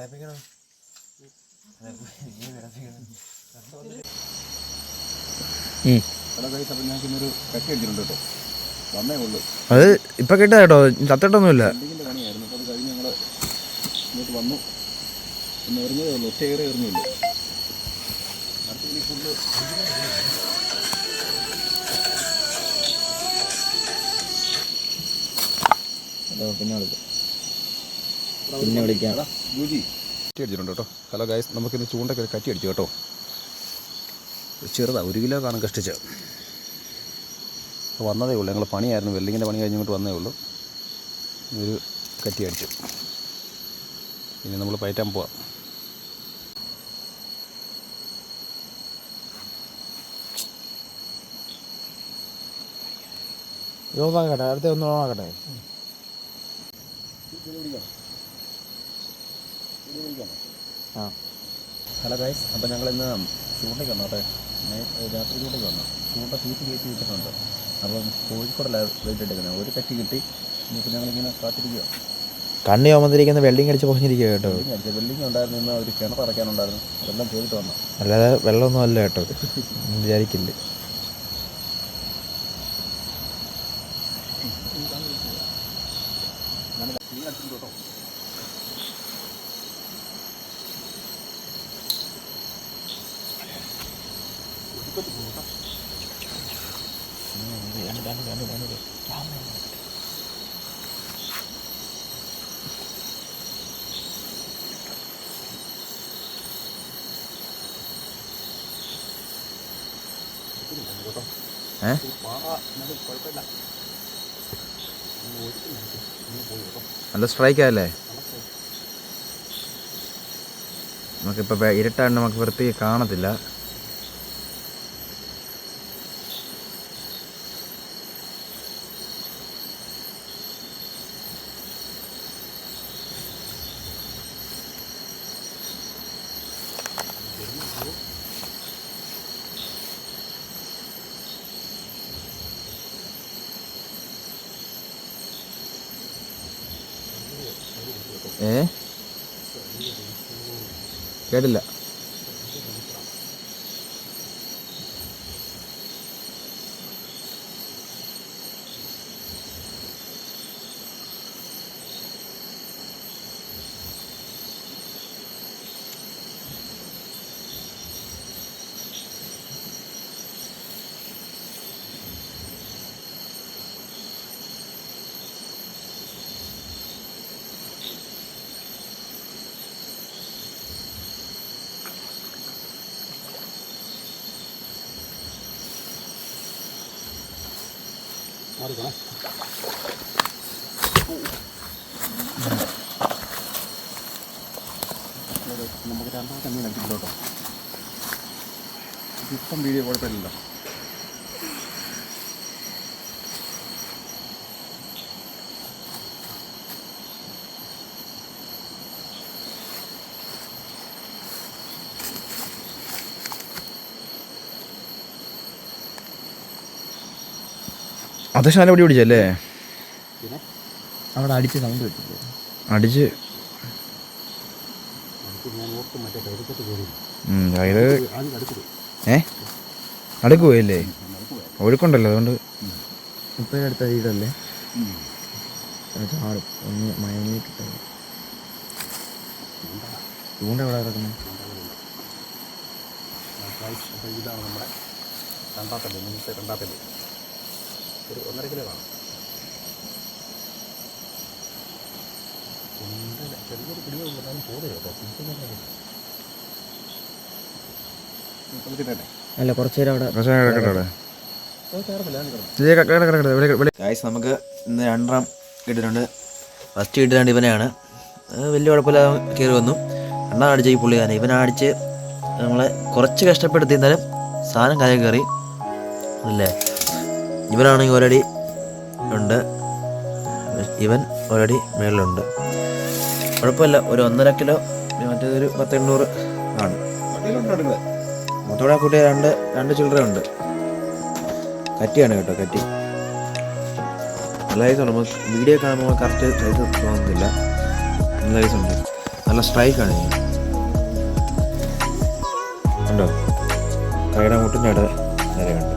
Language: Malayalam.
വിടപ്പിക്കണം നീ വിടപ്പിക്കണം അത് ഇപ്പൊ കേട്ടാ കേട്ടോ ചത്തിട്ടൊന്നുമില്ല. വന്നു ഒന്ന് എറിഞ്ഞതേ ഉള്ളൂ ഒറ്റ ഏറെ എറിഞ്ഞില്ല പിന്നെ വിളിക്കാം പിന്നെ വിളിക്കാം. കറ്റി അടിച്ചിട്ടുണ്ട് കേട്ടോ. ഹലോ ഗൈസ് നമുക്കിന്ന് ചൂണ്ടൊക്കെ ഒരു കറ്റി അടിച്ചു കേട്ടോ. ചെറുതാണ് ഒരു കിലോ കാണാൻ കഷ്ടിച്ച്. അപ്പോൾ വന്നതേ ഉള്ളൂ. ഞങ്ങൾ പണിയായിരുന്നു. വെല്ലിങ്ങിന്റെ പണി കഴിഞ്ഞിട്ട് വന്നേ ഉള്ളൂ. ഒരു കറ്റി അടിച്ചു ഇനി നമ്മൾ പയറ്റാൻ പോവാം. യോവാക്കട്ടെ അടുത്ത ഒന്ന് ഓണാക്കട്ടെ ആ ഹലോ ഗൈസ് അപ്പോൾ ഞങ്ങൾ ഇന്ന് ചൂണ്ടയ്ക്ക് വന്നു കേട്ടോ രാത്രി ചൂണ്ടയ്ക്ക് വന്നു ചൂണ്ട തീറ്റി കയറ്റി വിട്ടിട്ടുണ്ട് അപ്പം കോഴിക്കോടല്ല വെയിറ്റ് എടുക്കുന്നത് ഒരു കറ്റി കിട്ടി ഇനിയിപ്പോൾ ഞങ്ങളിങ്ങനെ കാത്തിരിക്കുക കണ്ണി വന്നിരിക്കുന്ന വെള്ളിങ് അടിച്ച് പൊഞ്ഞിരിക്കുക കേട്ടോ വെള്ളിങ് ഉണ്ടായിരുന്നു ഇന്ന് ഒരു കിണർ അടയ്ക്കാനുണ്ടായിരുന്നു അതെല്ലാം ചെയ്തിട്ട് വന്നു അല്ലാതെ വെള്ളമൊന്നും അല്ല കേട്ടോ വിചാരിക്കില്ല ഏ? നല്ല ആയല്ലേ? നമുക്കിപ്പോൾ ഇരുട്ടാണ്ട് നമുക്ക് വൃത്തി കാണത്തില്ല. ഏ? കേട്ടില്ല. മാറിക്കണേ. നമുക്ക് രണ്ടാമത്തെ മീൻ അടിച്ചിട്ടുണ്ട് കേട്ടോ. ഇപ്പം വീഡിയോ കുഴപ്പമില്ലല്ലോ. അത്യാവശ്യം നല്ല പിടി അല്ലേ അവിടെ അടിച്ച് സൗണ്ട് കിട്ടില്ലേ അടിച്ച്. അടുത്തത് ഏ? അടുക്കുവല്ലേ ഒഴുക്കുണ്ടല്ലോ അതുകൊണ്ട്. മുപ്പതിന് അടുത്ത വീടല്ലേ? ചാടും. ഒന്ന് മയങ്ങിയിട്ട് ചൂണ്ട എവിടെ കിടക്കുന്നത് രണ്ടാത്തല്ലേ രണ്ടാത്തല്ലേ ഒരു ഒന്നര കിലോ കാണും ചുണ്ടല ചെറിയൊരു പിടിയോ എന്നാലും പോകരുത് കേട്ടോ. അല്ല കുറച്ച് നേരം അവിടെ ഗായ്സ് നമുക്ക് ഇന്ന് രണ്ടാം കിട്ടിയിട്ടുണ്ട് ഫസ്റ്റ് കിട്ടിയിട്ടുണ്ട് ഇവനെയാണ്. വലിയ കുഴപ്പമില്ലാതെ കയറി വന്നു. രണ്ടാം അടിച്ച ഈ പുള്ളിയാണ് ഇവനെ അടിച്ച് നമ്മളെ കുറച്ച് കഷ്ടപ്പെടുത്തി എന്നാലും സാധനം കയറി കയറി അല്ലേ ഇവനാണെങ്കിൽ ഒരടി ഉണ്ട്. ഇവൻ ഒരടി മേളിലുണ്ട്. കുഴപ്പമില്ല ഒരു ഒന്നര കിലോ മറ്റേതൊരു പത്ത് എണ്ണൂറ് ആണ്. മൊത്തം കൂട്ടിയ രണ്ട് രണ്ട് ചിൽഡ്രൻ ഉണ്ട്. കറ്റിയാണ് കേട്ടോ കറ്റി നല്ല സൈസ് നമുക്ക് വീഡിയോ കാണുമ്പോൾ കറക്റ്റ് സൈസ് തോന്നുന്നില്ല. നല്ല സൈസ് ഉണ്ട്. നല്ല സ്ട്രൈക്കാണ് ഉണ്ടോ? കൈയുടെ മുട്ടിന്റെ അടുത്ത് നിലയുണ്ട്